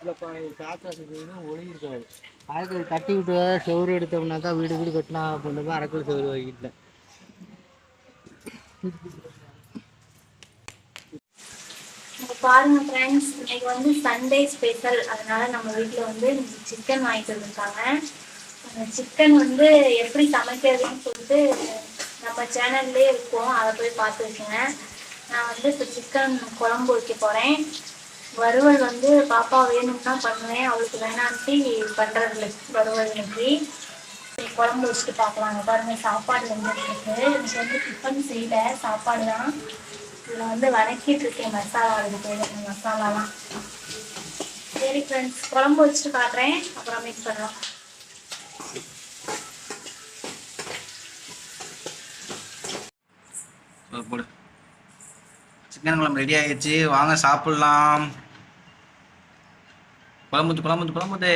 காக்கா ஒளி இருக்காது. அரைக்கல் தட்டி விட்டு செவரு எடுத்தோம்னாக்கா வீடு வீடு கட்டினா அப்படின்னு அரைக்கல் செவரு வாங்கிட்டேன் பாருங்க ஃப்ரெண்ட்ஸ் இன்னைக்கு வந்து சண்டே ஸ்பெஷல் அதனால நம்ம வீட்டில் வந்து சிக்கன் வாங்கிட்டு வந்திருக்காங்க. சிக்கன் வந்து எப்படி சமைக்கிறதுன்னு சொல்லிட்டு நம்ம சேனல்லே இருக்கும். அதை போய் பார்த்து நான் வந்து இப்போ சிக்கன் குழம்பு வைக்க போகிறேன் வறுவல் வந்து பாப்பா வேணும்னா பண்ணுவேன் அவளுக்கு வேணான்ட்டு பண்ணுறதில்ல வறுவல் இன்னைக்கு. குழம்பு வச்சுட்டு பார்க்கலாம் பாருங்க சாப்பாடு வந்துட்டு இருக்கு எனக்கு வந்து டிஃபன் செய்யல. சாப்பாடு தான். இதில் வந்து வதக்கிட்டு இருக்கேன் மசாலா இருக்குது மசாலாலாம். சரி ஃப்ரெண்ட்ஸ் குழம்பு வச்சுட்டு காட்டுறேன் அப்புறம் மிக்ஸ் பண்ணலாம். போடு. சிக்கன் குழம்பு ரெடி ஆயிடுச்சு. வாங்க சாப்பிடலாம். குழம்புத்து குழம்புத்து குழம்புதே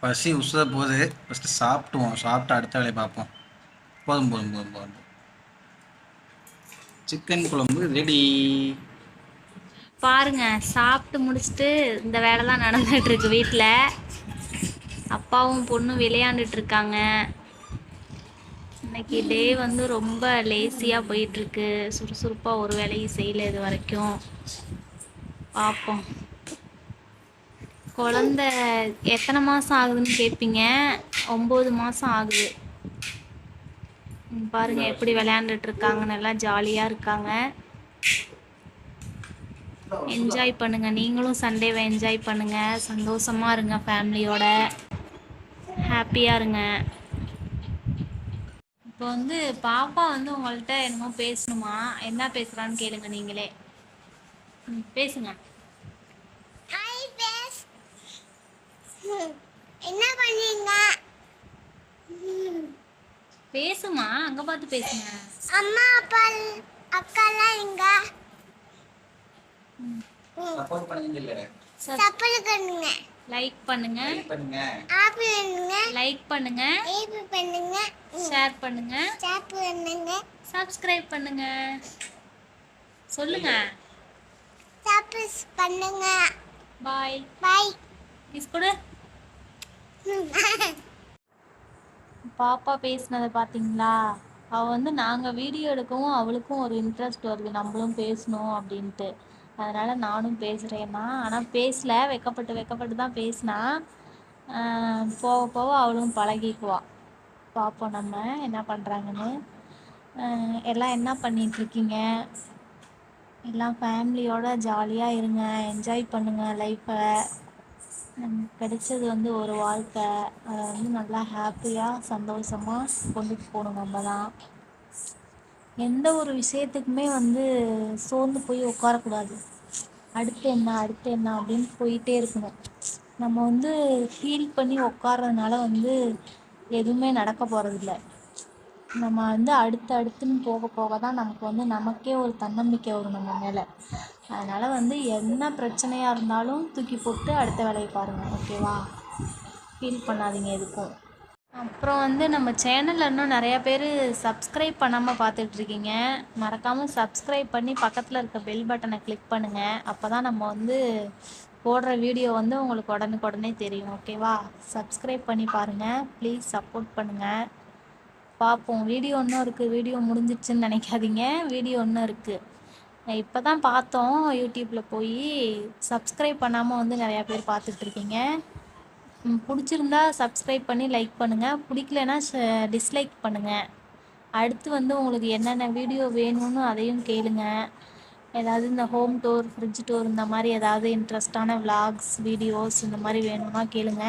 பசி உசுர போகுது. ஃபஸ்ட்டு சாப்பிட்டுவோம். சாப்பிட்டு அடுத்த வேலையை பார்ப்போம். போதும் போதும் போதும் போதும். சிக்கன் குழம்பு ரெடி பாருங்க சாப்பிட்டு முடிச்சுட்டு இந்த வேலைலாம் நடந்துட்டு இருக்கு வீட்டில் அப்பாவும் பொண்ணும் விளையாண்டுட்டு இருக்காங்க இன்னைக்கு டே வந்து ரொம்ப லேசியாக போயிட்டு இருக்கு சுறுசுறுப்பாக ஒரு வேலையும் செய்யல இது வரைக்கும். பார்ப்போம் குழந்த எத்தனை மாதம் ஆகுதுன்னு கேட்பீங்க ஒம்பது மாதம் ஆகுது. பாருங்க எப்படி விளையாண்டுட்டு இருக்காங்க நல்லா ஜாலியாக இருக்காங்க. என்ஜாய் பண்ணுங்க. நீங்களும் சண்டேவை என்ஜாய் பண்ணுங்க. சந்தோஷமா இருங்க ஃபேமிலியோட ஹாப்பியா இருங்க. இப்போ வந்து பாப்பா வந்து உங்கள்கிட்ட என்னமோ பேசணுமா? என்ன பேசுறான்னு கேளுங்க நீங்களே. பேசுங்க. ஹாய் பேஸ் என்ன பண்ணீங்க? பேசுமா அங்க பார்த்து பேசுங்க. அம்மா அப்பா அக்காலாம் எங்க? சப்போர்ட் பண்ணுங்க சப்பல் பண்ணுங்க. லைக் பண்ணுங்க. பண்ணுங்க. லைக் பண்ணுங்க. பண்ணுங்க. ஷேர் பண்ணுங்க. சாப்பு பண்ணுங்க. சப்ஸ்கிரைப் பண்ணுங்க. சொல்லுங்க. சாப்பு பண்ணுங்க. பாய் பாய் மிஸ் கொடு. பாப்பா பேசுனதை பார்த்தீங்களா அவள் வந்து நாங்கள் வீடியோ எடுக்கவும் அவளுக்கும் ஒரு இன்ட்ரெஸ்ட் வருது. நம்மளும் பேசணும் அப்படின்ட்டு. அதனால் நானும் பேசுகிறேம்மா ஆனால் பேசல. வெக்கப்பட்டு வெக்கப்பட்டு தான் பேசினா. போக போக அவளும் பழகிக்குவா. பார்ப்போம் நம்ம என்ன பண்ணுறாங்கன்னு எல்லாம் என்ன பண்ணிட்டு இருக்கீங்க எல்லாம் ஃபேமிலியோட ஜாலியாக இருங்க. என்ஜாய் பண்ணுங்கள் லைஃப்பை நமக்கு கிடைச்சது வந்து ஒரு வாழ்க்கை. அதை வந்து நல்லா ஹாப்பியாக சந்தோஷமாக கொண்டுட்டு போகணும் நம்ம தான். எந்த ஒரு விஷயத்துக்குமே வந்து சோர்ந்து போய் உட்காரக்கூடாது. அடுத்து என்ன அடுத்து என்ன அப்படின்னு போயிட்டே இருக்கணும். நம்ம வந்து ஃபீல் பண்ணி உட்கார்றதுனால வந்து எதுவுமே நடக்க போகிறதில்ல நம்ம வந்து அடுத்து அடுத்துன்னு போக போக தான் நமக்கு வந்து நமக்கே ஒரு தன்னம்பிக்கை வரும் நம்ம மேலே. அதனால் வந்து என்ன பிரச்சனையாக இருந்தாலும் தூக்கி போட்டு அடுத்த வேலையை பாருங்கள் ஓகேவா ஃபீல் பண்ணாதீங்க எதுக்கும். அப்புறம் வந்து நம்ம சேனலில் இன்னும் நிறையா பேர் சப்ஸ்கிரைப் பண்ணாமல் பார்த்துட்ருக்கீங்க. மறக்காமல் சப்ஸ்கிரைப் பண்ணி பக்கத்தில் இருக்க பெல் பட்டனை கிளிக் பண்ணுங்கள் அப்போ தான் நம்ம வந்து போடுற வீடியோ வந்து உங்களுக்கு உடனுக்கு உடனே தெரியும். ஓகேவா சப்ஸ்கிரைப் பண்ணி பாருங்கள் ப்ளீஸ் சப்போர்ட் பண்ணுங்கள் பார்ப்போம். வீடியோ இன்னும் இருக்குது வீடியோ முடிஞ்சிடுச்சுன்னு நினைக்காதீங்க. வீடியோ இன்னும் இருக்குது இப்போ தான் பார்த்தோம் யூடியூப்பில் போய் சப்ஸ்கிரைப் பண்ணாமல் வந்து நிறையா பேர் பார்த்துட்ருக்கீங்க. பிடிச்சிருந்தா சப்ஸ்கிரைப் பண்ணி லைக் பண்ணுங்கள் பிடிக்கலனா டிஸ்லைக் பண்ணுங்கள் அடுத்து வந்து உங்களுக்கு என்னென்ன வீடியோ வேணும்னு அதையும் கேளுங்க. ஏதாவது இந்த ஹோம் டோர் ஃப்ரிட்ஜ் டோர் இந்த மாதிரி ஏதாவது இன்ட்ரெஸ்டான விலாக்ஸ் வீடியோஸ் இந்த மாதிரி வேணும்னா கேளுங்க.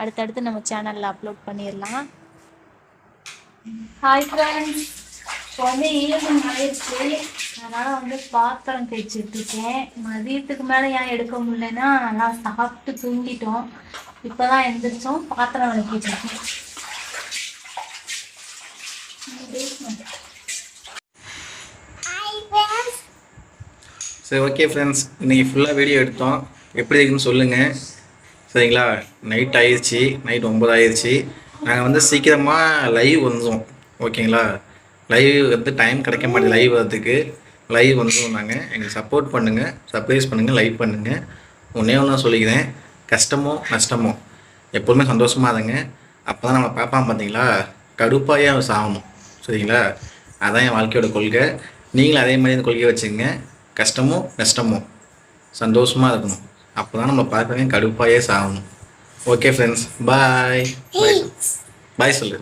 அடுத்தடுத்து நம்ம சேனலில் அப்லோட் பண்ணிடலாம் ஹாய் ஃப்ரெண்ட்ஸ் இப்போ வந்து ஈவினிங் ஆயிடுச்சு அதனால் வந்து பாத்திரம் தேய்ச்சிட்ருக்கேன் மதியத்துக்கு மேலே ஏன் எடுக்க முடியலன்னா நல்லா சாப்பிட்டு தூங்கிட்டோம். இப்போதான் எந்திரிச்சோம் பாத்திரம் விளக்கிட்டு சரி ஓகே ஃப்ரெண்ட்ஸ் இன்னைக்கு ஃபுல்லாக வீடியோ எடுத்தோம். எப்படி இருக்குன்னு சொல்லுங்கள் சரிங்களா? நைட் ஆயிடுச்சு நைட் ஒம்பது ஆயிடுச்சு நாங்கள் வந்து சீக்கிரமாக லைவ் வந்தோம் ஓகேங்களா லைவ் வந்து டைம் கிடைக்க மாட்டேங்குது. லைவ் வரதுக்கு லைவ் வந்துடும் நாங்கள் எங்களுக்கு சப்போர்ட் பண்ணுங்கள் சர்ப்ரைஸ் பண்ணுங்கள் லைவ் பண்ணுங்கள் ஒன்றே ஒன்று சொல்லிக்கிறேன். கஷ்டமோ நஷ்டமோ. எப்போதுமே சந்தோஷமாக இருங்க அப்போ தான் நம்ம பார்ப்பான் பார்த்தீங்களா? கடுப்பாயே சாகணும். சரிங்களா? அதான் என் வாழ்க்கையோட கொள்கை. நீங்களும் அதே மாதிரி இந்த கொள்கையை வச்சுங்க கஷ்டமோ நஷ்டமோ. சந்தோஷமாக இருக்கணும். அப்போ தான் நம்ம பார்க்கவே கடுப்பாயே சாகணும். ஓகே ஃப்ரெண்ட்ஸ் பாய் பாய் சொல்லு.